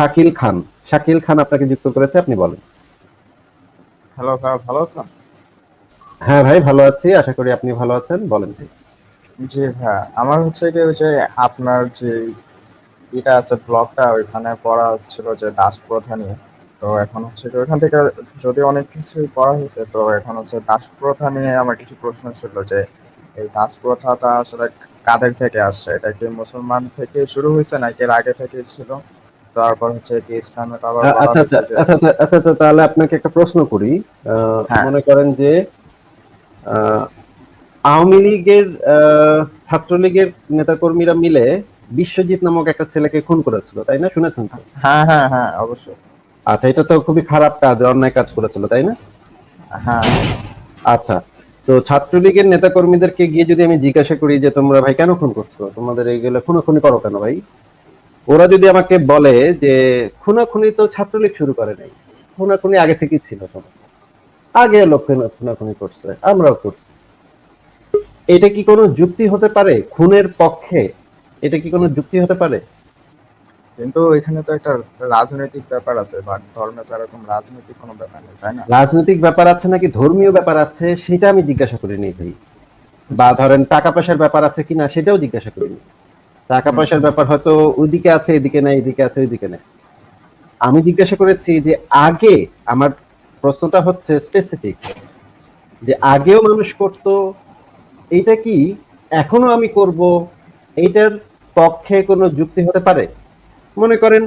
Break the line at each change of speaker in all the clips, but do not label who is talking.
শাকিল খান। শাকিল খান আপনাকে যুক্ত করেছে আপনি বলেন।
হ্যালো ভাই ভালো আছেন?
হ্যাঁ ভাই ভালো আছি। আশা করি আপনি ভালো আছেন। বলেন
জি ভাই আমার হচ্ছে কি যে আপনার যে এটা আছে ব্লগটা ওইখানে পড়া হচ্ছিল যে দাস প্রথা নিয়ে। তো এখন হচ্ছে কি ওইখান থেকে যদি অনেক কিছুই পড়া হয়েছে তো এখন হচ্ছে দাস প্রথা নিয়ে আমার কিছু প্রশ্ন ছিল যে এই দাস প্রথাটা আসলে কাদের থেকে আসছে? এটা কি মুসলমান থেকে শুরু হয়েছে নাকি এর আগে থেকে ছিল? তারপর হচ্ছে কি ইসলামে আবার
আচ্ছা আচ্ছা আচ্ছা আচ্ছা আচ্ছা তাহলে আপনাকে একটা প্রশ্ন করি।
হ্যাঁ।
মনে করেন যে আওয়ামী লীগের ছাত্রলীগের নেতাকর্মীরা মিলে বিশ্বজিৎ নামক একটা ছেলেকে খুন করেছিল তাই না? শুনেছেন?
হ্যাঁ হ্যাঁ হ্যাঁ অবশ্যই।
আচ্ছা এটা তো খুবই খারাপ কাজ অন্যায় কাজ করেছিল তাই না?
হ্যাঁ।
আচ্ছা তো ছাত্রলীগের নেতাকর্মীদেরকে গিয়ে যদি আমি জিজ্ঞাসা করি যে তোমরা ভাই কেন খুন করছ? তোমাদের এই এইগুলো খুনোখুনি করো কেন ভাই? ওরা যদি আমাকে বলে যে খুনাখুনি তো ছাত্রলীগ শুরু করে নাই খুনাখুনি আগে থেকেই ছিল তোমার আগে লোক খুনা- খুনাখুনি করছে আমরাও করছি। এটা কি কোনো যুক্তি হতে পারে? খুনের পক্ষে এটা কি কোনো যুক্তি হতে পারে?
কিন্তু এখানে তো একটা রাজনৈতিক ব্যাপার আছে বা ধর্মে তো এরকম রাজনৈতিক কোনো ব্যাপার নেই তাই না?
রাজনৈতিক ব্যাপার আছে নাকি ধর্মীয় ব্যাপার আছে সেটা আমি জিজ্ঞাসা করিনি ভাই। বা ধরেন টাকা পয়সার ব্যাপার আছে কিনা সেটাও জিজ্ঞাসা করিনি। টাকা পয়সার ব্যাপার হয়তো ওইদিকে আছে এদিকে নাই এদিকে আছে ওইদিকে নেই। আমি জিজ্ঞাসা করেছি যে আগে আমার প্রশ্নটা হচ্ছে স্পেসিফিক যে আগেও মানুষ করত এইটা কি এখনও আমি করব? এইটার পক্ষে কোনো যুক্তি হতে পারে? মনে করেন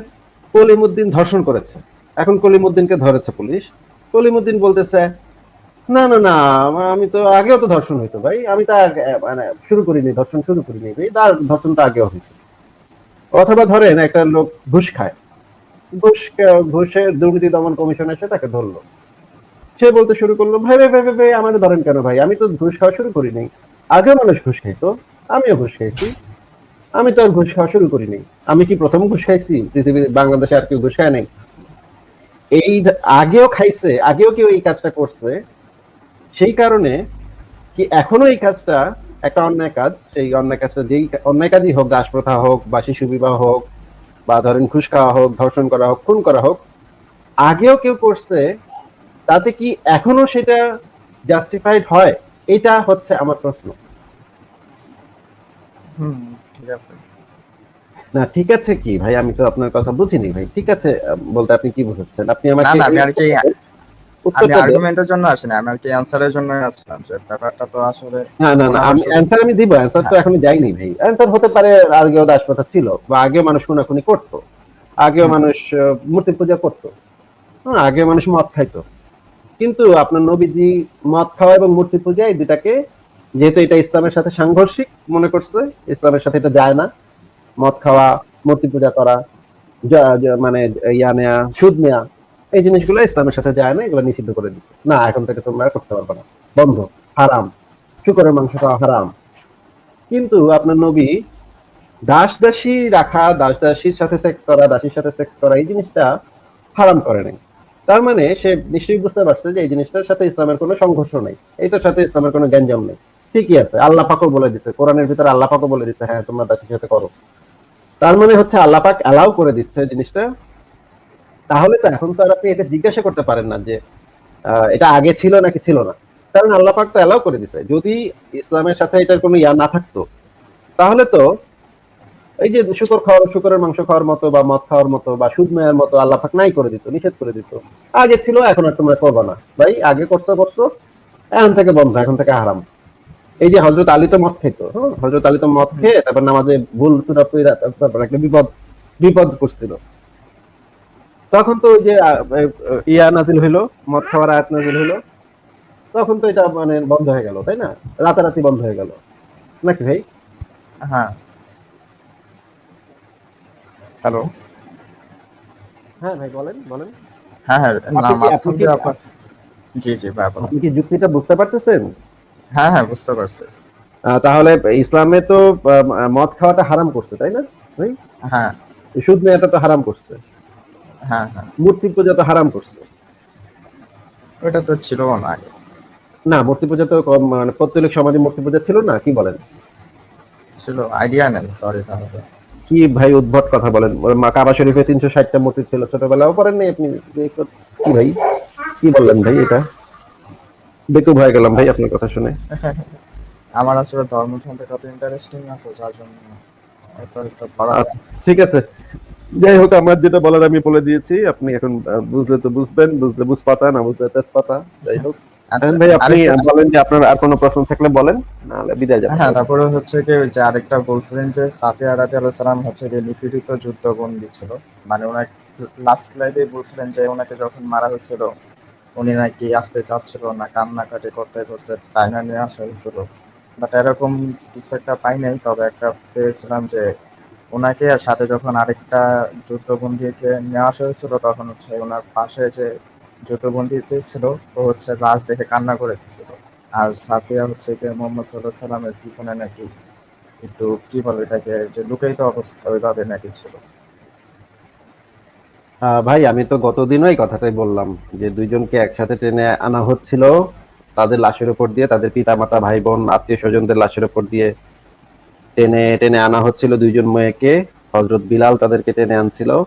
কলিমুদ্দিন ধর্ষণ করেছে। এখন কলিমুদ্দিনকে ধরেছে পুলিশ। কলিমুদ্দিন বলতেছে না না না আমি তো আগেও তো ধর্ষণ হইতো ভাই। আমি তো আগে- মানে শুরু করিনি ধর্ষণ শুরু করিনি। ভাই তার ধর্ষণ তো আগেও হইতো। অথবা ধরেন একটা লোক ঘুষ খায়। ঘুষ ঘুষের দুর্নীতি দমন কমিশন এসে তাকে ধরলো। সে বলতে শুরু করল ভাই ভাই ভাই ভাই, আমাদের ধরেন কেন ভাই? আমি তো ঘুষ খাওয়া শুরু করিনি। আগেও মানুষ ঘুষ খাইতো আমিও ঘুষ খাইছি। আমি তো আর ঘুষ খাওয়া শুরু করিনি। আমি কি প্রথম ঘুষ খাইছি? পৃথিবীর বাংলাদেশে আর কেউ ঘুষ খায় নাই? এই আগেও খাইছে আগেও কেউ এই কাজটা করছে। সেই কারণে কি এখনও এই কাজটা একটা অন্যায় কাজ সেই অন্যায় কাজটা যেই অন্যায় কাজই হোক দাস প্রথা হোক বা শিশু বিবাহ হোক বা ধরেন ঘুষ খাওয়া হোক ধর্ষণ করা হোক খুন করা হোক আগেও কেউ করছে তাতে কি এখনও সেটা জাস্টিফাইড হয়? এটা হচ্ছে আমার প্রশ্ন।
হুম ঠিক আছে।
না ঠিক আছে কি? ভাই আমি তো আপনার কথা বুঝিনি ভাই। ঠিক আছে বলতে আপনি কি বুঝাচ্ছেন? আপনি আমাকে
না আমি। আর্গুমেন্টের জন্য আসিনি আমি আর কি অ্যান্সারের জন্য আসলাম যে ব্যাপারটা তো আসলে
না না না আমি অ্যান্সার আমি দিব অ্যান্সার তো এখনও যাইনি ভাই। অ্যান্সার হতে পারে আগেও দাসপ্রথা ছিল বা আগে মানুষ খুনাখুনি করতো আগেও মানুষ মূর্তি পূজা করতো হ্যাঁ আগে মানুষ মদ খাইতো। কিন্তু আপনার নবীজি মদ খাওয়া এবং মূর্তি পূজা এই দুটাকে যেহেতু এটা ইসলামের সাথে সাংঘর্ষিক মনে করছে ইসলামের সাথে এটা যায় না। মদ খাওয়া মূর্তি পূজা করা মানে ইয়া নেয়া সুদ নেয়া এই জিনিসগুলো ইসলামের সাথে যায় না, এগুলো নিষিদ্ধ করে দিচ্ছে। না, এখন থেকে তোমরা করতে পারবে না। বন্ধ, হারাম। শুকরের মাংস খাওয়া হারাম। কিন্তু আপনার নবী দাস দাসী রাখা দাস দাসীর সাথে সেক্স করা, দাসীর সাথে সেক্স করা, এই জিনিসটা হারাম করে নাই। তার মানে সে নিশ্চয়ই বুঝতে পারছে যে এই জিনিসটার সাথে ইসলামের কোনো সংঘর্ষ নেই। এইটার সাথে ইসলামের কোনো গ্যাঞ্জাম নেই। ঠিকই আছে, আল্লাহ পাকও বলে দিচ্ছে কোরআনের ভিতরে আল্লাহ পাকও বলে দিচ্ছে হ্যাঁ তোমরা দাসীর সাথে করো। তার মানে হচ্ছে আল্লাহ পাক অ্যালাউ করে দিচ্ছে জিনিসটা। তাহলে তো এখন তো আর আপনি এটা জিজ্ঞাসা করতে পারেন না যে এটা আগে ছিল নাকি ছিল না। কারণ আল্লাহ পাক তো অ্যালাউ করে দিছে। যদি ইসলামের সাথে এটার কোনো ইয়া না থাকতো, তাহলে তো এই যে শুকর খাওয়ার, শুকরের মাংস খাওয়ার মতো বা মদ খাওয়ার মতো বা সুদ নেওয়ার মতো আল্লাহ পাক নাই করে দিত, নিষেধ করে দিত। আগে ছিল, এখন আর তোমরা করবে না। ভাই, আগে করতে করতো এখন থেকে বন্ধ, এখন থেকে হারাম। এই যে হজরত আলী তো মদ খেত হ্যাঁ? হজরত আলী তো মদ খেয়ে তারপর নামাজে ভুল তারপর একটা বিপদ বিপদ করছিল। তখন তো যে ইয়া নাজিল হইল মদ খাওয়ার আয়াত নাজিল হইল তখন তো এটা মানে বন্ধ হয়ে গেল তাই না? রাতারাতি বন্ধ হয়ে গেল। নাকি ভাই?
হ্যাঁ। হ্যালো।
হ্যাঁ ভাই বলেন বলেন।
হ্যাঁ হ্যাঁ জি জি ভাই
আপনি কি যুক্তিটা বুঝতে পারতেছেন?
হ্যাঁ হ্যাঁ বুঝতে পারছি।
তাহলে ইসলামে তো মদ খাওয়াটা হারাম করছে তাই না ভাই?
হ্যাঁ।
সুদ নেওয়াটা তো হারাম করছে।
হ্যাঁ হ্যাঁ।
মূর্তি পূজা তো হারাম করছে।
ওটা তো ছিল না আগে।
না মূর্তি পূজা তো মানে পত্তলিক সমাজে মূর্তি পূজা ছিল না কি বলেন?
ছিল আইডিয়া নেই সরি তাহলে।
কি ভাই উদ্ভট কথা বলেন? মা কাবা শরীফে তিনশো ষাটটা মূর্তি ছিল ছোটবেলাও পড়েন নাই আপনি? কি ভাই? কি বললেন ভাই এটা? বেকুব হয়ে গেলাম ভাই আপনার কথা শুনে।
আমার আসলে ধর্ম সম্পর্কে অত ইন্টারেস্টিং না তো যার জন্য
আচ্ছা, ঠিক আছে। যাই হোক আমার যেটা বলার আমি বলে দিয়েছি। আপনি এখন বুঝলে তো বুঝবেন বুঝলে বুঝপাতা না বুঝলে তেজপাতা। যাই হোক।
আচ্ছা,
ভাই আপনি বলেন যে আপনার আর কোনো প্রশ্ন থাকলে বলেন নাহলে বিদায় যাবেন।
হ্যাঁ তারপরে হচ্ছে কি যে আরেকটা বলছিলেন যে সাফিয়া রাতি আলাহ সালাম হচ্ছে কি নিপীড়িত যুদ্ধবন্দী ছিল। মানে ওনার লাস্ট লাইভে বলছিলেন যে ওনাকে যখন মারা হয়েছিল উনি নাকি আসতে চাচ্ছিল না কান্নাকাটি করতে করতে টাইনা নিয়ে আসা হয়েছিল। বাট এরকম কিছু একটা পাই নাই তবে একটা পেয়েছিলাম যে ওনাকে আর সাথে যখন আরেকটা যুদ্ধবন্দীকে নিয়ে আসা হয়েছিল, তখন হচ্ছে ওনার পাশে যে যুদ্ধবন্দী যে ছিল, ও হচ্ছে লাশ দেখে কান্না করে দিচ্ছিল আর সাফিয়া হচ্ছে কি মোহাম্মদ সাল্লাহ সাল্লামের পিছনে নাকি একটু কি বলে এটাকে, যে লুকায়িত অবস্থা ওইভাবে নাকি ছিল।
ভাই, আমি তো গতদিনও এই কথাটাই বললাম, যে দুইজনকে একসাথে টেনে আনা হচ্ছিল, তাদের লাশের উপর দিয়ে, তাদের পিতা মাতা ভাই বোন আত্মীয় স্বজনদের লাশের উপর দিয়ে। টেনে টেনে আনা হচ্ছিল দুইজন মেয়েকে হজরত বিলাল তাদেরকে টেনে আনছিল।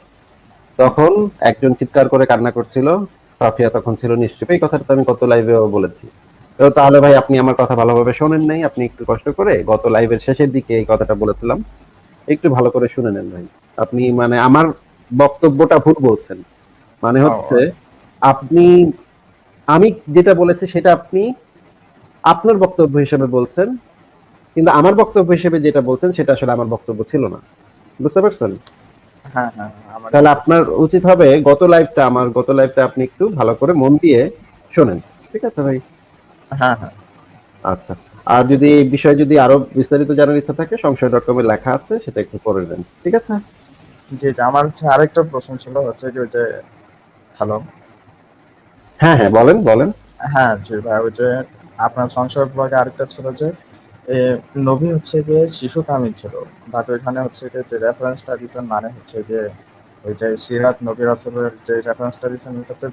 তখন একজন চিৎকার করে কান্না করছিল, সাফিয়া তখন ছিল নিশ্চুপ। এই কথাটা আমি গত লাইভেও বলেছি। তো তাহলে ভাই, আপনি আমার কথা ভালোভাবে শোনেন নাই, আপনি একটু কষ্ট করে গত লাইভের শেষের দিকে এই কথাটা বলেছিলাম। একটু ভালো করে শুনে নেন ভাই। আপনি মানে আমার বক্তব্যটা ভুল বলছেন। মানে হচ্ছে, আপনি, আমি যেটা বলেছি সেটা আপনি আপনার বক্তব্য হিসেবে বলছেন। কিন্তু আমার বক্তব্য হিসেবে যেটা বলছেন সেটা আসলে আমার বক্তব্য ছিল না। বুঝতে পারছেন?
হ্যাঁ হ্যাঁ আমার
তাহলে আপনার উচিত হবে গত লাইভটা আমার গত লাইভটা আপনি একটু ভালো করে মন দিয়ে শোনেন। ঠিক আছে ভাই?
হ্যাঁ হ্যাঁ।
আচ্ছা। আর যদি এই বিষয়ে যদি আরও বিস্তারিত জানার ইচ্ছা থাকে সংশয় ডট কমে লেখা আছে সেটা একটু পড়ে নেন। ঠিক আছে?
জি আমার হচ্ছে আরেকটা প্রশ্ন ছিল হচ্ছে যে ওই যে হ্যালো?
হ্যাঁ হ্যাঁ বলেন বলেন।
হ্যাঁ জি ভাই ওই যে আপনার সংসার বিভাগে আরেকটা ছিল যে নবী হচ্ছে গিয়ে শিশু কামিল ছিল। বাট ওইখানে হচ্ছে গিয়ে যে রেফারেন্সটা দিচ্ছেন মানে হচ্ছে গিয়ে ওই যে সিরাত নবী রাসূলের যে রেফারেন্সটা দিচ্ছেন ওটাতে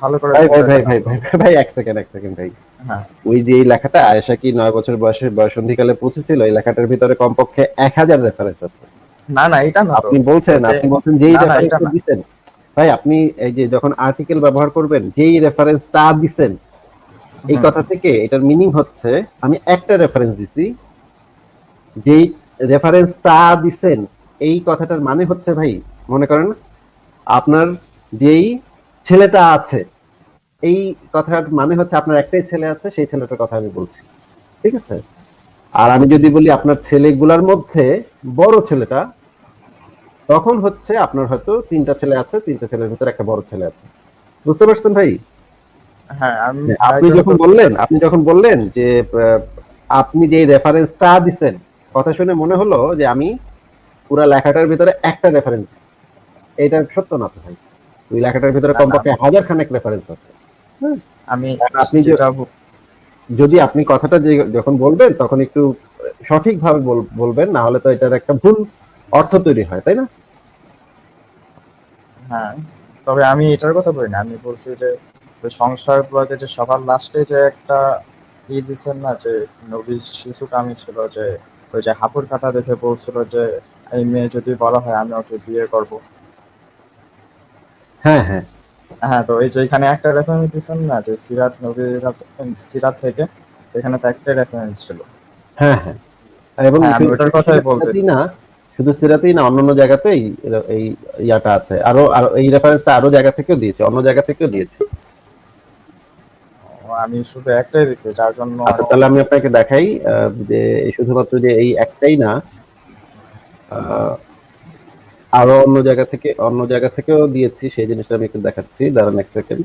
ভালো করে
ভাই ভাই ভাই ভাই ভাই এক সেকেন্ড এক সেকেন্ড ভাই।
হ্যাঁ।
ওই যে এই লেখাটা আয়েশা কি নয় বছর বয়সে বয়সন্ধিকালে পৌঁছেছিল? এই লেখাটার ভিতরে কমপক্ষে এক হাজার রেফারেন্স আছে।
না না এটা না
আপনি বলছেন আপনি বলছেন যেই
না, না,
রেফারেন্স
এটা
ভাই আপনি এই যে যখন আর্টিকেল ব্যবহার করবেন যেই রেফারেন্সটা দিচ্ছেন এই কথা থেকে এটার মিনিং হচ্ছে আমি একটা রেফারেন্স দিছি যেই রেফারেন্সটা দিছেন এই কথাটার মানে হচ্ছে ভাই মনে করেন আপনার যেই ছেলেটা আছে এই কথার মানে হচ্ছে আপনার একটাই ছেলে আছে সেই ছেলেটার কথা আমি বলছি। ঠিক আছে? আর আমি যদি বলি আপনার ছেলেগুলার মধ্যে বড় ছেলেটা তখন হচ্ছে আপনার হয়তো তিনটা ছেলে আছে তিনটা ছেলের ভিতরে একটা বড় ছেলে আছে। বুঝতে পারছেন ভাই?
হ্যাঁ
আপনি যখন বললেন আপনি যখন বললেন যে আপনি যে রেফারেন্সটা দিছেন কথা শুনে মনে হলো যে আমি পুরা লেখাটার ভিতরে একটা রেফারেন্স এটা সত্য না তো ভাই? ওই লেখাটার ভিতরে। কমপক্ষে হাজার খানেক রেফারেন্স আছে
আমি
আপনি যদি আপনি কথাটা যখন বলবেন তখন একটু সঠিকভাবে বল- বলবেন না হলে তো এটার একটা ভুল অর্থ তৈরি হয় তাই না?
হ্যাঁ তবে আমি এটার কথা বলি না আমি বলছি যে সংসার ব্লগে যে সবার লাস্টে যে একটা ই দিচ্ছেন না যে নবী শিশু কামি ছিল যে ওই যে হাপুর কাটা দেখে বলছিল যে এই মেয়ে যদি বলা হয় আমি ওকে বিয়ে করব।
হ্যাঁ হ্যাঁ।
হ্যাঁ তো এই যে এখানে একটা রেফারেন্স দিচ্ছেন না যে সিরাত নবী সিরাত থেকে এখানে তো একটা রেফারেন্স ছিল।
হ্যাঁ হ্যাঁ। এবং
হ্যাঁ, ওটার কথাই বলতেছি।
না শুধু সিরাতেই না অন্যান্য জায়গাতেই এই ইয়াটা আছে। আরও আরও এই রেফারেন্সটা আরও জায়গা থেকেও দিয়েছে অন্য জায়গা থেকেও দিয়েছে।
আমি শুধু একটাই দেখছি যার জন্য
আচ্ছা তাহলে আমি আপনাকে দেখাই যে শুধুমাত্র যে এই একটাই না আরও অন্য জায়গা থেকে অন্য জায়গা থেকেও দিয়েছি সেই জিনিসটা আমি একটু দেখাচ্ছি দাঁড়ান এক সেকেন্ড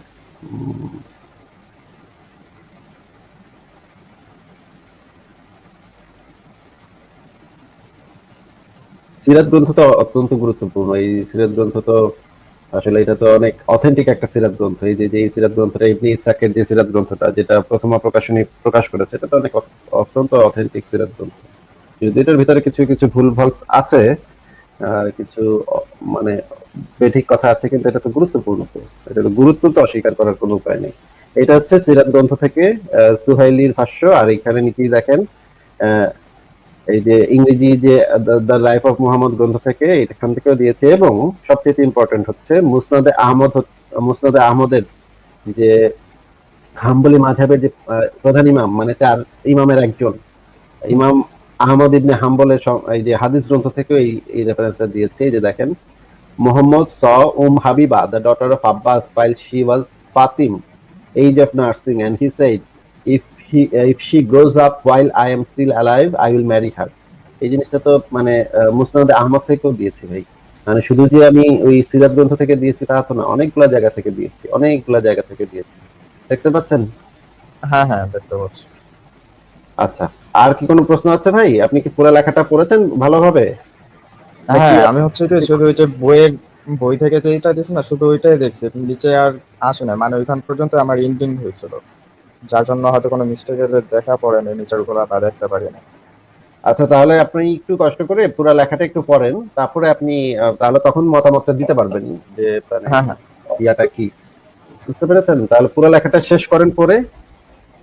সিরাত গ্রন্থ তো অত্যন্ত গুরুত্বপূর্ণ এই সিরাত গ্রন্থ তো আসলে এটা তো অনেক অথেন্টিক একটা সিরাত গ্রন্থ। এই যে যে সিরাত গ্রন্থটা ইসাকের যে সিরাত গ্রন্থটা, যেটা প্রকাশনী প্রকাশ করেছে, এটা তো অনেক অত্যন্ত অথেন্টিক সিরাত গ্রন্থ। যদি এটার ভিতরে কিছু কিছু ভুল ভালো আছে কিছু মানে বেঠিক কথা আছে, কিন্তু এটা তো গুরুত্বপূর্ণ এটা তো গুরুত্ব তো অস্বীকার করার কোনো উপায় নেই। এটা হচ্ছে সিরাত গ্রন্থ থেকে সুহাইলির ভাষ্য, আর এখানে নিচেই দেখেন এই যে ইংরেজি যে দ্য লাইফ অফ মোহাম্মদ গ্রন্থ থেকে এখান থেকেও দিয়েছে এবং সবচেয়ে ইম্পর্টেন্ট হচ্ছে মুসনাদে আহমদ মুসনাদে আহমদের যে হাম্বলি মাঝহাবের যে প্রধান ইমাম মানে চার ইমামের একজন, ইমাম আহমদ ইবনে হাম্বলের এই যে হাদিস গ্রন্থ থেকে এই এই রেফারেন্সটা দিয়েছে। এই যে দেখেন, Muhammad saw Umm Habiba the daughter of Abbas file she was Fatim, age of nursing, and he said, if he if she grows up while I am still alive I will marry her. এই জিনিসটা তো মানে মুসনাদে আহমদ থেকেও দিয়েছি ভাই। মানে শুধু যে আমি ওই সিরাত গ্রন্থ থেকে দিয়েছি তা তো না অনেকগুলা জায়গা থেকে দিয়েছি অনেকগুলা জায়গা থেকে দিয়েছি। দেখতে পাচ্ছেন?
হ্যাঁ হ্যাঁ দেখতে পাচ্ছি।
আচ্ছা আর কি কোনো প্রশ্ন আছে ভাই? আপনি কি পুরো লেখাটা পড়েছেন ভালোভাবে?
হ্যাঁ আমি হচ্ছে কি শুধু ওই যে বইয়ের বই থেকে যেটা দিয়েছে না শুধু ওইটাই দেখছি। নিচে আর আসে না মানে ওইখান পর্যন্ত আমার এন্ডিং হয়েছিল। যার জন্য হয়তো কোনো মিস্টেক দেখা পড়েনি নিচেরগুলা তা দেখতে পারি না।
আচ্ছা তাহলে আপনি একটু কষ্ট করে পুরো লেখাটা একটু পড়েন তারপরে আপনি তাহলে তখন মতামতটা দিতে পারবেন যে মানে
হ্যাঁ হ্যাঁ।
ইয়াটা কি। বুঝতে পেরেছেন? তাহলে পুরো লেখাটা শেষ করেন পরে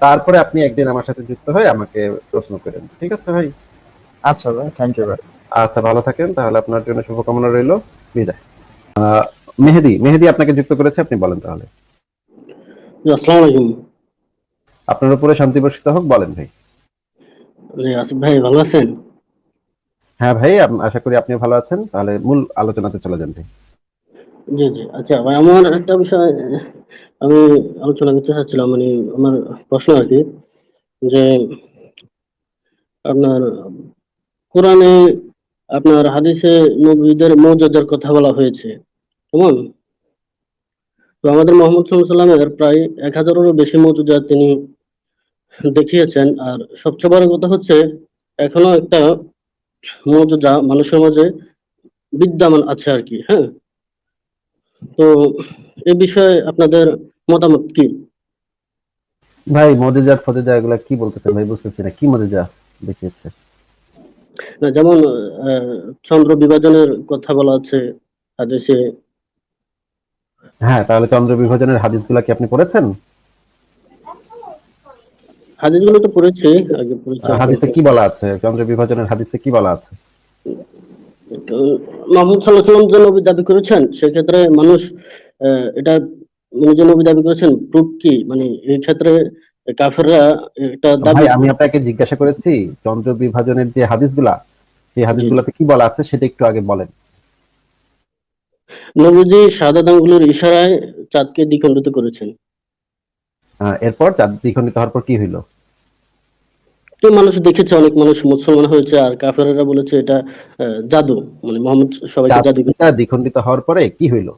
তারপরে আপনি একদিন আমার সাথে যুক্ত হয়ে আমাকে প্রশ্ন করেন। ঠিক আছে ভাই?
আচ্ছা ভাই থ্যাংক ইউ ভাই।
আচ্ছা ভালো থাকেন তাহলে আপনার জন্য শুভকামনা রইল। বিদায়। আহ, মেহেদি মেহেদি আপনাকে যুক্ত করেছে আপনি বলেন তাহলে।
আসসালামু আলাইকুম।
আপনার উপরে শান্তি বর্ষিত হোক বলেন ভাই।
আসিফ ভাই ভালো আছেন?
হ্যাঁ ভাই আশা করি আপনি ভালো আছেন। তাহলে মূল আলোচনাতে চলে যান ভাই।
জি জি আচ্ছা ভাই আমার একটা বিষয় আমি আলোচনা করতে চাচ্ছিলাম মানে আমার প্রশ্ন আর কি যে আপনার কোরআনে আপনার হাদিসে নবীদের মৌজাদার কথা বলা হয়েছে কেমন? তো আমাদের মোহাম্মদ সাল্লামের প্রায় এক হাজারেরও বেশি মৌজুজা তিনি দেখিয়েছেন আর সবচেয়ে বড় কথা হচ্ছে এখনও একটা মৌজুজা মানুষের মাঝে বিদ্যমান আছে আর কি হ্যাঁ? তো এ বিষয়ে আপনাদের মতামত কি?
ভাই মদিজা ফদিজা এগুলা কি বলতেছেন ভাই? বুঝতেছি না কি মদিজা দেখিয়েছে?
না যেমন চন্দ্র বিভাজনের কথা বলা আছে হাদিসে।
হ্যাঁ তাহলে চন্দ্র বিভাজনের হাদিসগুলা কি আপনি পড়েছেন?
হাদিসগুলো তো পড়েছি আগে পড়েছি।
হাদিসে কি বলা আছে? চন্দ্র বিভাজনের হাদিসে কি বলা আছে?
মাহমুদ সাল্লাহ সাল্লাম যে নবী দাবি করেছেন সেক্ষেত্রে মানুষ এটা উনি যে নবী দাবি করেছেন প্রুফ কি? মানে এই ক্ষেত্রে কাফেররা এটা দাবি
আমি আপনাকে জিজ্ঞাসা করেছি চন্দ্র বিভাজনের যে হাদিসগুলা সেই হাদিসগুলাতে কি বলা আছে সেটা একটু আগে বলেন।
নবীজি শাহাদাত আঙ্গুলের ইশারায় চাঁদকে দ্বিখণ্ডিত করেছেন।
এরপর চাঁদ দ্বিখণ্ডিত হওয়ার পর কি হইল?
তো মানুষ দেখেছে অনেক মানুষ মুসলমান হয়েছে আর কাফেররা বলেছে এটা জাদু মানে মোহাম্মদ সবাইকে জাদু
দ্বিখণ্ডিত হওয়ার পরে কি হইল?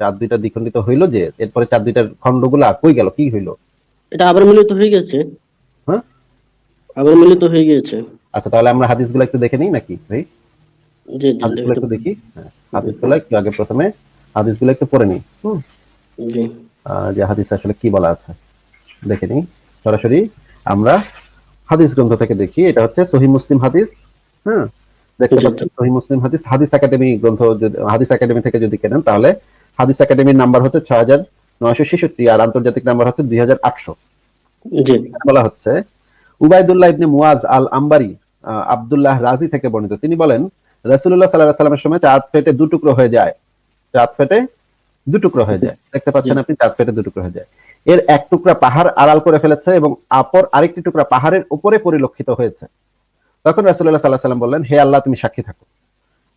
চাঁদ দুইটা দ্বিখণ্ডিত হইল যে এরপরে চাঁদ দুইটার খণ্ডগুলা কই গেল কি হইল?
এটা আবার মিলিত হয়ে গেছে।
হ্যাঁ?
আবার মিলিত হয়ে গিয়েছে।
আচ্ছা তাহলে আমরা হাদিসগুলো একটু দেখে নিই নাকি ভাই?
জি
হাদিসগুলো একটু দেখি। হ্যাঁ, হাদিসগুলো একটু আগে প্রথমে হাদিসগুলো একটু পড়ে নিই হুম?
জি।
যে হাদিস আসলে কি বলা আছে? দেখে নিই। সরাসরি আমরা হাদিস গ্রন্থ থেকে দেখি এটা হচ্ছে সহি মুসলিম হাদিস হ্যাঁ? দেখতে
জি।
পাচ্ছেন সহি মুসলিম হাদিস হাদিস একাডেমি গ্রন্থ হাদিস একাডেমি থেকে যদি কেনেন তাহলে হাদিস একাডেমির নাম্বার হচ্ছে ছয় হাজার নয়শো ছেষট্টি আর আন্তর্জাতিক নাম্বার হচ্ছে দুই হাজার আটশো। বলা হচ্ছে উবাইদুল্লাহ ইবনে মুয়াজ আল আম্বারি আব্দুল্লাহ রাজি থেকে বর্ণিত। তিনি বলেন রাসূলুল্লাহ সাল্লাল্লাহু আলাইহি সাল্লামের সময় চাঁদ ফেটে দু টুকরো হয়ে যায়। চাঁদ ফেটে দু টুকরো হয়ে যায়। দেখতে পাচ্ছেন আপনি চাঁদ ফেটে দু টুকরো হয়ে যায়। এর এক টুকরা পাহাড় আড়াল করে ফেলেছে এবং অপর আরেকটি টুকরা পাহাড়ের উপরে পরিলক্ষিত হয়েছে। তখন রাসূলুল্লাহ সাল্লাল্লাহু আলাইহি সাল্লাম বললেন হে আল্লাহ তুমি সাক্ষী থাকো।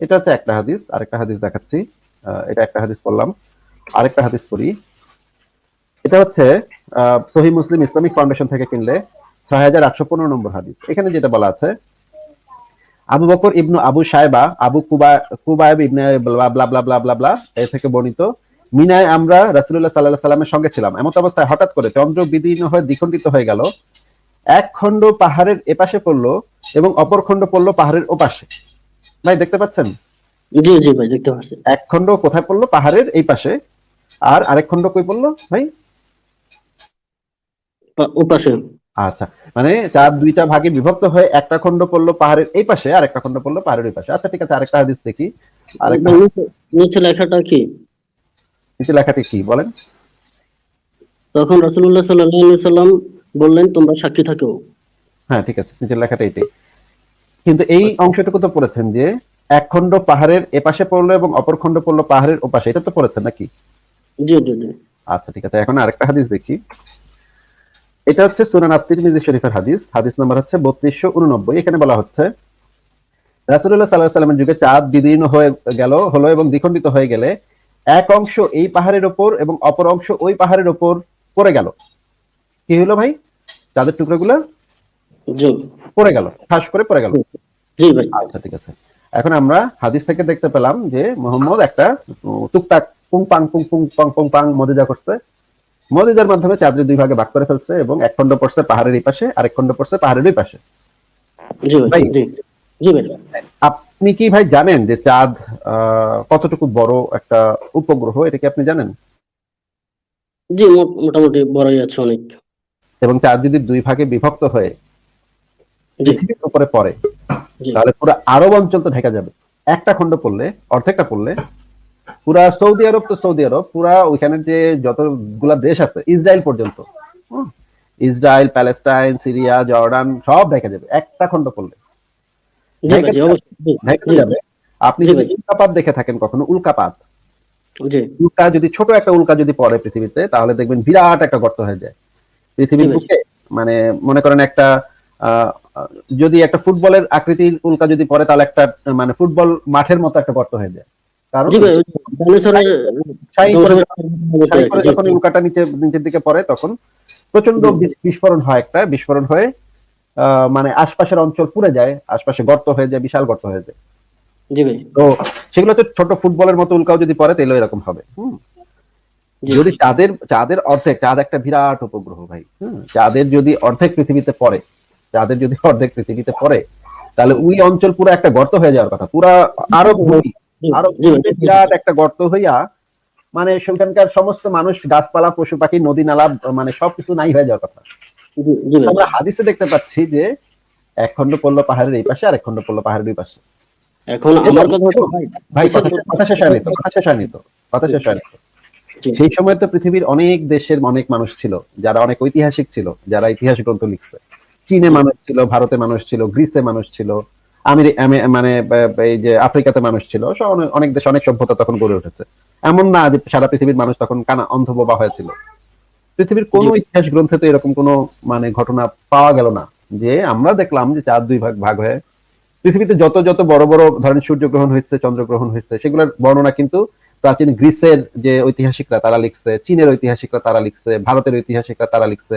এটা হচ্ছে একটা হাদিস আরেকটা হাদিস দেখাচ্ছি। এটা একটা হাদিস বললাম আরেকটা হাদিস পড়ি। এটা হচ্ছে আহ, সহি মুসলিম ইসলামিক ফাউন্ডেশন থেকে কিনলে ছয় হাজার আটশো পনেরো নম্বর হাদিস। এখানে যেটা বলা আছে আবু বকর ইবনু আবু সাহেবা আবু কুবা কুবায়ব ইবনে blah blah blah blah blah blah এ থেকে বর্ণিত মিনায় আমরা রাসূলুল্লাহ সাল্লাল্লাহু আলাইহি সাল্লামের সঙ্গে ছিলাম। এমত অবস্থায় হঠাৎ করে চন্দ্র বিদীর্ণ হয়ে দ্বিখণ্ডিত হয়ে গেল। এক খণ্ড পাহাড়ের এপাশে পড়ল এবং অপর খণ্ড পড়ল পাহাড়ের ওপাশে। ভাই দেখতে পাচ্ছেন?
জি জি ভাই দেখতে পাচ্ছি।
এক খণ্ড কোথায় পড়ল? পাহাড়ের এই পাশে। আর আরেক খণ্ড কই পড়ল ভাই?
ওপাশে।
আচ্ছা মানে চার দুইটা ভাগে বিভক্ত হয়ে একটা খণ্ড পড়ল পাহাড়ের এই পাশে আর একটা খণ্ড পড়ল পাহাড়ের ওই পাশে। আচ্ছা ঠিক আছে আরেকটা হাদিস দেখি। আরেকটা
নিচে লেখাটা কি?
নিচে লেখাটি কি বলেন?
তখন রাসূলুল্লাহ সাল্লাল্লাহু আলাইহি সাল্লাম বললেন তোমরা সাক্ষী থাকো।
হ্যাঁ ঠিক আছে নিচের লেখাটা এটাই। কিন্তু এই অংশটুকু তো পড়েছেন যে এক খণ্ড পাহাড়ের এপাশে পড়ল এবং অপর খণ্ড পড়ল পাহাড়ের ওপাশে এটা তো পড়েছেন নাকি?
জি জি জি।
আচ্ছা ঠিক আছে এখন আরেকটা হাদিস দেখি। এটা হচ্ছে সুনান আত-তিরমিজি শরীফের হাদিস হাদিস নাম্বার হচ্ছে বত্রিশশো উননব্বই। এখানে বলা হচ্ছে রাসূলুল্লাহ সাল্লাল্লাহু আলাইহি সাল্লামের যুগে চাঁদ দ্বিদীর্ণ হয়ে গেল হলো এবং দ্বিখণ্ডিত হয়ে গেলে এক অংশ এই পাহাড়ের ওপর এবং অপর অংশ ওই পাহাড়ের ওপর পড়ে গেল। কি হলো ভাই? চাঁদের টুকরোগুলো? পড়ে গেল ঠাস করে পড়ে গেল। আচ্ছা ঠিক আছে। এখন আমরা হাদিস থেকে দেখতে পেলাম যে মোহাম্মদ একটা টুকটাক পুং পাং পুং পুং পাং পুং পাং মদিজা করছে। মদিজার মাধ্যমে চাঁদের দুই ভাগে ভাগ করে ফেলছে এবং এক খণ্ড পড়ছে পাহাড়ের এই পাশে আরেক খণ্ড পড়ছে পাহাড়ের ওই পাশে। আপনি কি ভাই জানেন যে চাঁদ আহ, কতটুকু বড় একটা উপগ্রহ? এটা কি আপনি জানেন?
জি মোটামুটি বড়ই আছে অনেক।
এবং চাঁদ যদি দুই ভাগে বিভক্ত হয়ে পৃথিবীর উপরে পড়ে তাহলে পুরো আরব অঞ্চল তো ঢেকে যাবে। একটা খণ্ড পড়লে অর্ধেকটা পড়লে পুরা সৌদি আরব তো সৌদি আরব পুরা ওইখানের যে যতগুলা দেশ আছে ইসরায়েল পর্যন্ত ইসরায়েল প্যালেস্টাইন সিরিয়া জর্ডান সব ঢেকে যাবে। একটা খণ্ড পড়লে। আপনি যদি উল্কাপাত দেখে থাকেন কখনো উল্কাপাত। উল্কা যদি ছোট একটা উল্কা যদি পড়ে পৃথিবীতে তাহলে দেখবেন বিরাট একটা গর্ত হয়ে যায়। পৃথিবীর বুকে মানে মনে করেন একটা যদি একটা ফুটবলের আকৃতির উল্কা যদি পড়ে তাহলে একটা মানে ফুটবল মাঠের মতো একটা গর্ত হয়ে যায়। কারণ যখন উল্কাটা নিচে নিচের দিকে পড়ে তখন প্রচণ্ড বিস্ফোরণ হয় একটা বিস্ফোরণ হয়ে মানে আশপাশের অঞ্চল পুড়ে যায় আশপাশে গর্ত হয়ে যায় বিশাল গর্ত হয়ে যায়। তো সেগুলো তো ছোট ফুটবলের মতো উল্কাও যদি পড়ে তাহলে এরকম হবে। যদি চাঁদের চাঁদের অর্ধেক চাঁদ একটা বিরাট উপগ্রহ ভাই। চাঁদের যদি অর্ধেক পৃথিবীতে পড়ে চাঁদের যদি অর্ধেক পৃথিবীতে পড়ে তাহলে ওই অঞ্চল পুরো একটা গর্ত হয়ে যাওয়ার কথা। পুরা
আরও আরও
বিরাট একটা গর্ত হইয়া মানে সেখানকার সমস্ত মানুষ গাছপালা পশু পাখি নদী নালা মানে সবকিছু নাই হয়ে যাওয়ার কথা। আমরা হাদিসে দেখতে পাচ্ছি যে এক খণ্ড পড়ল পাহাড়ের এই পাশে আর এক খণ্ড পড়ল পাহাড়ের পাশে।
এখন আমার কথা ভাই
কথা শেষ হয়নি তো কথা শেষ হয়নি তো কথা শেষ হয়নি সেই সময় তো পৃথিবীর অনেক দেশের অনেক মানুষ ছিল যারা অনেক ঐতিহাসিক ছিল যারা ইতিহাস গ্রন্থ লিখছে। চীনে মানুষ ছিল ভারতে মানুষ ছিল গ্রিসে মানুষ ছিল মানে এই যে আফ্রিকাতে মানুষ ছিল অনেক- অনেক দেশে অনেক সভ্যতা তখন গড়ে উঠেছে। এমন না যে সারা পৃথিবীর মানুষ তখন কানা অন্ধ বোবা হয়েছিল। পৃথিবীর কোনো ইতিহাস গ্রন্থে তো এরকম কোনো মানে ঘটনা পাওয়া গেল না। যে আমরা দেখলাম যে চার দুই ভাগ ভাগ হয়ে পৃথিবীতে যত যত বড় বড় ধরেন সূর্যগ্রহণ হয়েছে চন্দ্রগ্রহণ হয়েছে সেগুলোর বর্ণনা কিন্তু প্রাচীন গ্রিসের যে ঐতিহাসিকরা তারা লিখছে চীনের ঐতিহাসিকরা তারা লিখছে ভারতের ঐতিহাসিকরা তারা লিখছে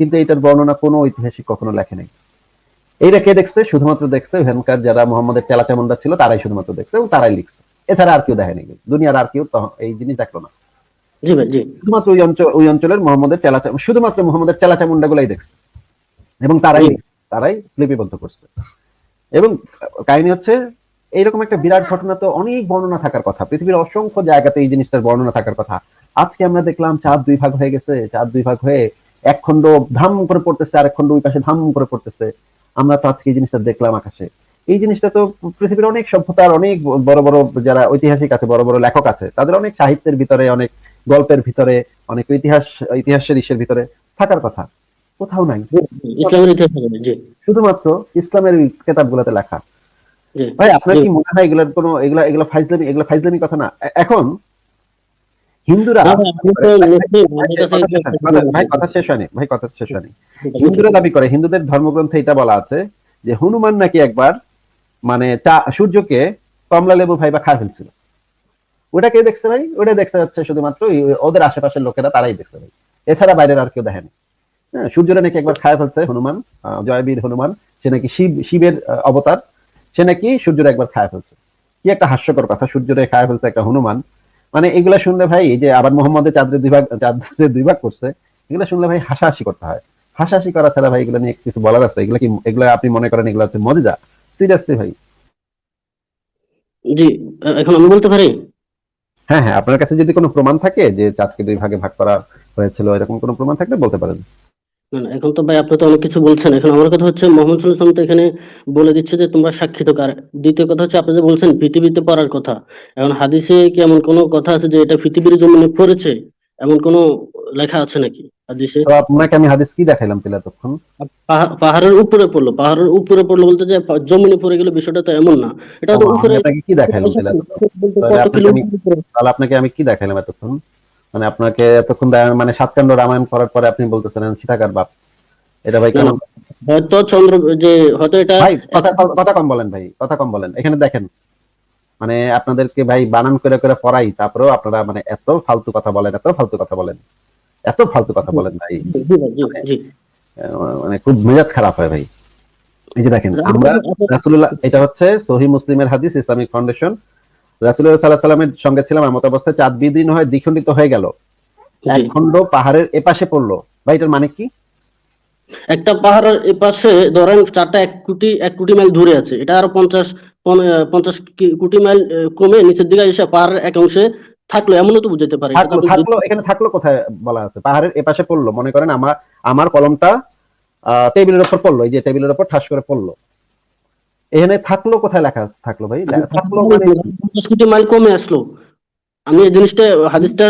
কিন্তু এটার বর্ণনা কোনো ঐতিহাসিক কখনো লেখে নাই। এইটা কে দেখছে? শুধুমাত্র দেখছে ওখানকার যারা মোহাম্মদের চেলাচামুন্ডা ছিল তারাই শুধুমাত্র দেখছে এবং তারাই লিখছে। এছাড়া আর কেউ দেখেনি। দুনিয়ার আর কেউ তখন এই জিনিস দেখল না।
জি ভাই জি।
শুধুমাত্র ওই অঞ্চল ওই অঞ্চলের মোহাম্মদের চেলাচা শুধুমাত্র মোহাম্মদের চেলাচামুন্ডা গুলাই দেখছে। এবং তারাই। তারাই লিপিবদ্ধ করছে। এবং কাহিনী হচ্ছে এইরকম একটা বিরাট ঘটনা তো অনেক বর্ণনা থাকার কথা। পৃথিবীর অসংখ্য জায়গাতে এই জিনিসটার বর্ণনা থাকার কথা। আজকে আমরা দেখলাম চাঁদ দুই ভাগ হয়ে গেছে চাঁদ দুই ভাগ হয়ে এক খণ্ড ধাম করে পড়তেছে আরেক খণ্ড ওই পাশে ধাম করে পড়তেছে। আমরা তো আজকে এই জিনিসটা দেখলাম আকাশে। এই জিনিসটা তো পৃথিবীর অনেক সভ্যতার অনেক বড় বড় যারা ঐতিহাসিক আছে বড় বড় লেখক আছে তাদের অনেক সাহিত্যের ভিতরে অনেক গল্পের ভিতরে অনেক ইতিহাস ইতিহাসের ইসের ভিতরে থাকার কথা। কোথাও নাই। শুধুমাত্র ইসলামের কেতাব গুলাতে লেখা। ভাই আপনার কি মনে হয় এগুলোর কোনো এগুলা এগুলো ফাইজলামি এগুলো ফাইজলামি কথা না? এখন হিন্দুরা
ভাই,
কথা শেষ হয়নি, ভাই কথা শেষ হয়নি হিন্দুরা দাবি করে হিন্দুদের ধর্মগ্রন্থে এটা বলা আছে যে হনুমান নাকি একবার মানে চা- সূর্যকে কমলা লেবু ভাই বা খায় ফেলছিল। ওটা কে দেখছে ভাই? ওটা দেখছে যাচ্ছে শুধুমাত্র ওদের আশেপাশের লোকেরা, তারাই দেখছে ভাই। এছাড়া বাইরের আর কেউ দেখেনি। হ্যাঁ সূর্যরা নাকি একবার খায় ফেলছে, হনুমান জয়বীর হনুমান। সে নাকি শিব, শিবের অবতার। সে নাকি সূর্যরা একবার খায় ফেলছে। কি একটা হাস্যকর কথা সূর্যরে খায় ফেলছে একটা হনুমান। মানে এগুলা শুনলে ভাই যে আবার মোহাম্মদের চাঁদের দুই ভাগ চাঁদের দুই ভাগ করছে, এগুলো শুনলে ভাই হাসাহাসি করতে হয়। হাসাহাসি করা ছাড়া ভাই এগুলো নিয়ে কিছু বলার আছে? এগুলো কি, এগুলো আপনি মনে করেন এগুলো হচ্ছে মজা? সিরিয়াসলি ভাই।
জি এখন আমি বলতে পারি
হ্যাঁ হ্যাঁ আপনার কাছে যদি কোনো প্রমাণ থাকে যে চাঁদকে দুই ভাগে ভাগ করা হয়েছিল, এরকম কোনো প্রমাণ থাকলে বলতে পারেন।
না এখন তো ভাই আপনি তো অনেক কিছু বলছেন। এখন আমার কথা হচ্ছে, মোহাম্মদ সাল্লাল্লাহু তো এখানে বলে দিচ্ছে যে তোমরা সাক্ষী তো কার? দ্বিতীয় কথা হচ্ছে, আপনি যে বলছেন পৃথিবীতে পড়ার কথা, এখন হাদিসে কি এমন কোনো কথা আছে যে এটা পৃথিবীর জমিনে পড়েছে? এমন কোনো লেখা আছে নাকি? হাদিসে?
তো আপনাকে আমি হাদিস কি দেখাইলাম তাহলে এতক্ষণ?
পাহাড়ের উপরে পড়ল পাহাড়ের উপরে পড়ল বলতে যে জমিনে পড়ে গেল বিষয়টা তো এমন না। এটা তো উপরে
আপনাকে কি দেখাইলাম তাহলে আপনাকে আমি কি দেখাইলাম এতক্ষণ? মানে আপনাকে এতক্ষণ মানে সাতকাণ্ড রামায়ণ করার পরে আপনি বলতেছেন সীতাকার বাপ। এটা ভাই
হয়তো চন্দ্র যে হয়তো এটা
ভাই কথা কথা কম বলেন ভাই কথা কম বলেন। এখানে দেখেন মানে আপনাদেরকে ভাই বানান করে করে পড়াই তারপরেও আপনারা মানে এত ফালতু কথা বলেন এত ফালতু কথা বলেন। এত ফালতু কথা বলেন ভাই। আহ, মানে খুব মেজাজ খারাপ হয় ভাই। এই যে দেখেন আমরা রাসূলুল্লাহ এটা হচ্ছে সহি মুসলিমের হাদিস ইসলামিক ফাউন্ডেশন। রাসূলুল্লাহ সাল্লাল্লাহু আলাইহি সাল্লামের সঙ্গে ছিলাম এমত অবস্থায় চাঁদ বিদিন হয় দ্বিখণ্ডিত হয়ে গেল। এক খণ্ড পাহাড়ের এপাশে পড়ল। ভাই এটার মানে কি?
একটা পাহাড়ের এপাশে ধরেন চারটা এক কোটি এক কোটি মাইল দূরে আছে। এটা আরও পঞ্চাশ পঞ্চাশ কোটি মাইল কমে নিচের দিকে এসে পাহাড়ের এক অংশে থাকল এমনও তো বুঝাতে পারে।
থাকল এখানে থাকল কোথায় বলা আছে? পাহাড়ের এপাশে পড়ল মনে করেন আমার আমার কলমটা টেবিলের উপর পড়ল এই যে টেবিলের উপর ঠাস করে পড়ল। এখানে থাকল কোথায় লেখা? থাকল ভাই থাকল মানে
পঞ্চাশ কোটি মাইল কমে আসলো। আমি এই জিনিসটা হাদিসটা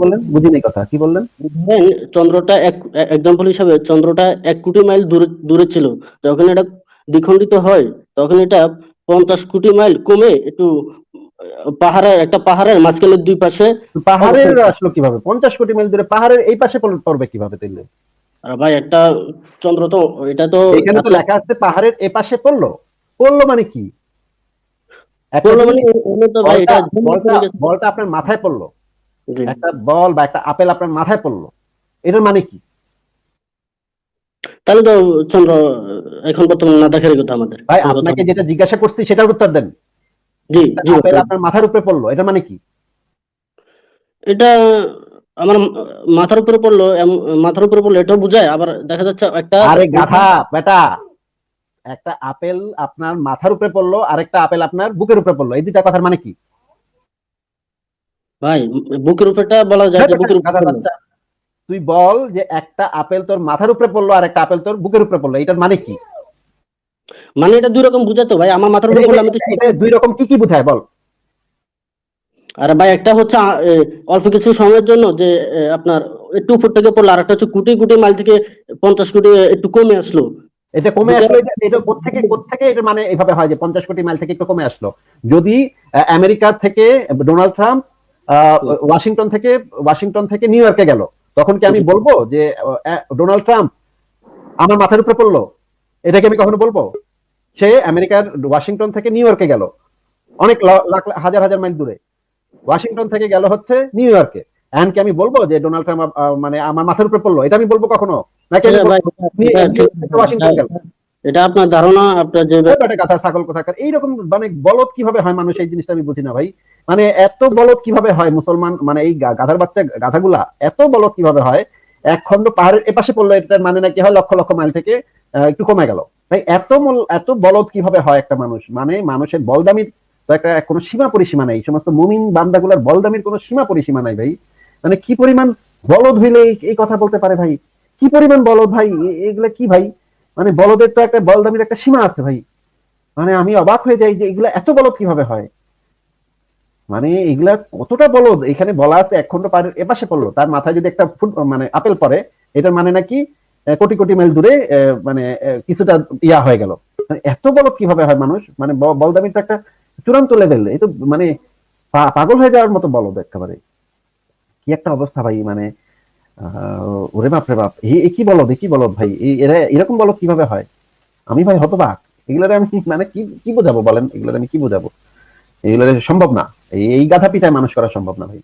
বললেন বুঝিনি কথা কি বললেন?
ধরেন চন্দ্রটা এক এক্সাম্পল হিসাবে চন্দ্রটা এক কোটি মাইল দূরে দূরে ছিল। যখন এটা দ্বিখণ্ডিত হয় তখন এটা পঞ্চাশ কোটি মাইল কমে একটু পাহাড়ের একটা পাহাড়ের মাঝখানের দুই পাশে
পাহাড়ের আসলো কীভাবে? পঞ্চাশ কোটি মাইল দূরে পাহাড়ের এই পাশে পড়বে কীভাবে তাইলে?
ভাই একটা চন্দ্র তো এটা তো
এখানে তো লেখা আছে পাহাড়ের এপাশে পড়ল। পড়ল মানে কি?
পড়ল মানে
বলটা আপনার মাথায় পড়ল। একটা বল বা একটা আপেল আপনার মাথায় পড়ল। এটার মানে কি?
তাহলে তো চন্দ্র এখন বর্তমানে না দেখার কথা আমাদের।
ভাই আপনাকে যেটা জিজ্ঞাসা করছি সেটার উত্তর দেন।
জি জি
আপেল আপনার মাথার উপরে পড়ল এটা মানে কি?
এটা আমার মাথার উপরে পড়ল মাথার উপরে পড়ল এটাও বুঝায় আবার দেখা যাচ্ছে একটা
আরে গাধা বেটা! একটা আপেল আপনার মাথার উপরে পড়ল আরেকটা আপেল আপনার বুকের উপরে পড়ল এই দুইটা কথার মানে কি?
ভাই বুকের উপরটা বলা যায় যে বুকের।
তুই বল যে একটা আপেল তোর মাথার উপরে পড়ল আর একটা আপেল তোর বুকের উপরে পড়ল এটার মানে কি?
মানে এটা দুই রকম বুঝাতো ভাই আমার মাথার উপরে আমি তো
দুই রকম কি কি বোঝায় বল।
আর ভাই একটা হচ্ছে অল্প কিছু সময়ের জন্য যে আপনার একটু উপর থেকে পড়ল আর একটা হচ্ছে কোটি কোটি মাইল থেকে পঞ্চাশ কোটি একটু কমে আসলো।
এটা কমে আসলো এটা কোত্থেকে কোত্থেকে এটা মানে এভাবে হয় যে পঞ্চাশ কোটি মাইল থেকে একটু কমে আসলো। যদি আমেরিকা থেকে ডোনাল্ড ট্রাম্প আহ, ওয়াশিংটন থেকে ওয়াশিংটন থেকে নিউ ইয়র্কে গেল তখন কি আমি বলব যে ডোনাল্ড ট্রাম্প আমার মাথার উপরে পড়ল? এটাকে আমি কখনো বলব? সে আমেরিকার ওয়াশিংটন থেকে নিউ ইয়র্কে গেল। অনেক লাখ হাজার হাজার মাইল দূরে। ওয়াশিংটন থেকে গেল হচ্ছে নিউ ইয়র্কে। এখন কি আমি বলব যে ডোনাল্ড ট্রাম্প মানে আমার মাথার উপরে পড়ল। এটা আমি বলব কখনো? নাকি ওয়াশিংটন গেল?
এটা আপনার ধারণা আপনার যে
কথা ছাগল কোথাকার এইরকম মানে বলদ কীভাবে হয় মানুষ? এই জিনিসটা আমি বুঝি না ভাই। মানে এত বলদ কীভাবে হয় মুসলমান? মানে এই গাধার বাচ্চা গাধাগুলা এত বলদ কীভাবে হয়? এক খন্ড পাহাড়ের এপাশে পড়ল এটার মানে নাকি হয় লক্ষ লক্ষ মাইল থেকে। একটু কমে গেল। ভাই, এত এত বলদ কীভাবে হয় একটা মানুষ? মানে মানুষের বলদামির তো একটা, কোনো সীমা পরিসীমা নাই। সমস্ত মুমিন বান্দাগুলার বলদামির কোনো সীমা পরিসীমা নাই ভাই। মানে কি পরিমাণ বলদ হইলে এই- কথা বলতে পারে ভাই? কি পরিমাণ বলদ ভাই? এগুলা কি ভাই? মানে বলদের তো একটা, বলদামির একটা সীমা আছে ভাই। মানে আমি অবাক হয়ে যাই যে এগুলা এত বলদ কীভাবে হয়? মানে এগুলা কতটা বলদ? এখানে বলা আছে এক খন্ড পাহাড়ের এপাশে পড়ল। তার মাথায় যদি একটা ফুট মানে আপেল পড়ে, এটার মানে নাকি কোটি কোটি মাইল দূরে মানে কিছুটা ইয়া হয়ে গেল। মানে এত বলদ কীভাবে হয় মানুষ? মানে ব- বলদামির তো একটা চূড়ান্ত লেভেল এই তো মানে পাগল হয়ে যাওয়ার মতো বলদ একেবারে। কি একটা অবস্থা ভাই মানে ওরে বাপ। রে বাপ কি বলদ কি বলদ ভাই? এরা, এরকম বলদ কীভাবে হয়? আমি ভাই হতবাক। এগুলোর আমি মানে কি কি বোঝাবো বলেন? এগুলোর আমি কি বোঝাবো? এগুলো সম্ভব না। এই এই গাধা পিটায় মানুষ করা সম্ভব না ভাই।